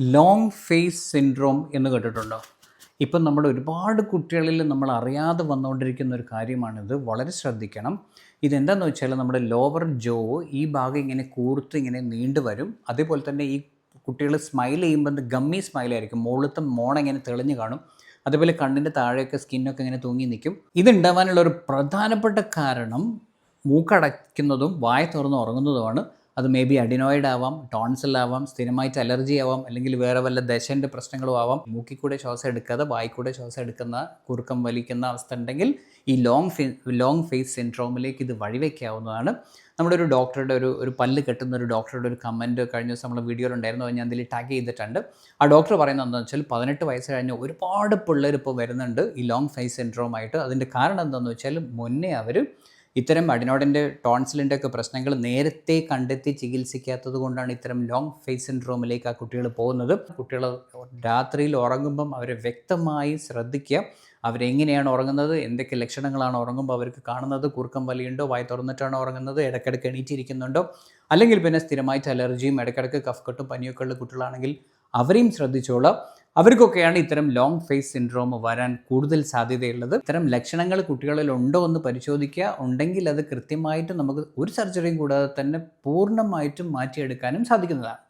Long face syndrome എന്ന് കേട്ടിട്ടുണ്ടോ? ഇപ്പം നമ്മുടെ ഒരുപാട് കുട്ടികളിൽ നമ്മൾ അറിയാതെ വന്നുകൊണ്ടിരിക്കുന്ന ഒരു കാര്യമാണിത്. വളരെ ശ്രദ്ധിക്കണം. ഇതെന്താണെന്ന് വെച്ചാൽ നമ്മുടെ ലോവർ ജോ ഈ ഭാഗം ഇങ്ങനെ കൂർത്ത് ഇങ്ങനെ നീണ്ടു വരും. അതേപോലെ തന്നെ ഈ കുട്ടികൾ സ്മൈൽ ചെയ്യുമ്പോൾ ഗമ്മി സ്മൈൽ ആയിരിക്കും. മുകളിലത്തെ മോണ ഇങ്ങനെ തെളിഞ്ഞു കാണും. അതേപോലെ കണ്ണിന്റെ താഴെയൊക്കെ സ്കിന്നൊക്കെ ഇങ്ങനെ തൂങ്ങി നിൽക്കും. ഇതുണ്ടാവാനുള്ള ഒരു പ്രധാനപ്പെട്ട കാരണം മൂക്കടയ്ക്കുന്നതും വായ തുറന്ന് ഉറങ്ങുന്നതുമാണ്. അത് മേ ബി അഡിനോയിഡ് ആവാം ടോൺസിൽ ആവാം സ്ഥിരമായിട്ട് അലർജി ആവാം അല്ലെങ്കിൽ വേറെ വല്ല ദശന്റെ പ്രശ്നങ്ങളും ആവാം. മൂക്കിക്കൂടെ ശ്വാസം എടുക്കാതെ വായിക്കൂടെ ശ്വാസം എടുക്കുന്ന കുറുക്കം വലിക്കുന്ന അവസ്ഥ ഉണ്ടെങ്കിൽ ഈ ലോങ് ഫേ ലോങ് ഫേസ് സിൻഡ്രോമിലേക്ക് ഇത് വഴിവെക്കാവുന്നതാണ്. നമ്മുടെ ഒരു ഡോക്ടറുടെ ഒരു ഒരു പല്ല് കെട്ടുന്ന ഒരു ഡോക്ടറുടെ ഒരു കമന്റ് കഴിഞ്ഞ ദിവസം നമ്മൾ വീഡിയോയിലുണ്ടായിരുന്നു അത് ഞാൻ അതിൽ ടാഗ് ചെയ്തിട്ടുണ്ട്. ആ ഡോക്ടർ പറയുന്നത് എന്താണെന്ന് വെച്ചാൽ പതിനെട്ട് വയസ്സ് കഴിഞ്ഞ് ഒരുപാട് പിള്ളേർ ഇപ്പോൾ വരുന്നുണ്ട് ഈ ലോങ് ഫേസ് സിൻഡ്രോമായിട്ട് അതിന്റെ കാരണം എന്താണെന്ന് വെച്ചാൽ മുന്നേ അവർ ഇത്തരം അഡിനോഡിന്റെ ടോൺസിലിന്റെ ഒക്കെ പ്രശ്നങ്ങൾ നേരത്തെ കണ്ടെത്തി ചികിത്സിക്കാത്തത് കൊണ്ടാണ് ഇത്തരം ലോങ് ഫേസ് സിൻഡ്രോമിലേക്ക് ആ കുട്ടികൾ പോകുന്നത്. കുട്ടികൾ രാത്രിയിൽ ഉറങ്ങുമ്പം അവരെ വ്യക്തമായി ശ്രദ്ധിക്കുക. അവരെങ്ങനെയാണ് ഉറങ്ങുന്നത്? എന്തൊക്കെ ലക്ഷണങ്ങളാണ് ഉറങ്ങുമ്പോൾ അവർക്ക് കാണുന്നത്? കുറുക്കം വലിയുണ്ടോ? വായി തുറന്നിട്ടാണോ ഉറങ്ങുന്നത്? ഇടയ്ക്കിടയ്ക്ക് എണീറ്റിരിക്കുന്നുണ്ടോ? അല്ലെങ്കിൽ പിന്നെ സ്ഥിരമായിട്ട് അലർജിയും ഇടയ്ക്കിടയ്ക്ക് കഫ്കട്ടും പനിയൊക്കെ ഉള്ള കുട്ടികളാണെങ്കിൽ അവരെയും ശ്രദ്ധിച്ചോളാം. അവർക്കൊക്കെയാണ് ഇത്തരം ലോങ് ഫേസ് സിൻഡ്രോം വരാൻ കൂടുതൽ സാധ്യതയുള്ളത്. ഇത്തരം ലക്ഷണങ്ങൾ കുട്ടികളിൽ ഉണ്ടോ എന്ന് പരിശോധിക്കുക. ഉണ്ടെങ്കിൽ അത് കൃത്യമായിട്ട് നമുക്ക് ഒരു സർജറിയും കൂടാതെ തന്നെ പൂർണമായിട്ടും മാറ്റിയെടുക്കാനും സാധിക്കുന്നതാണ്.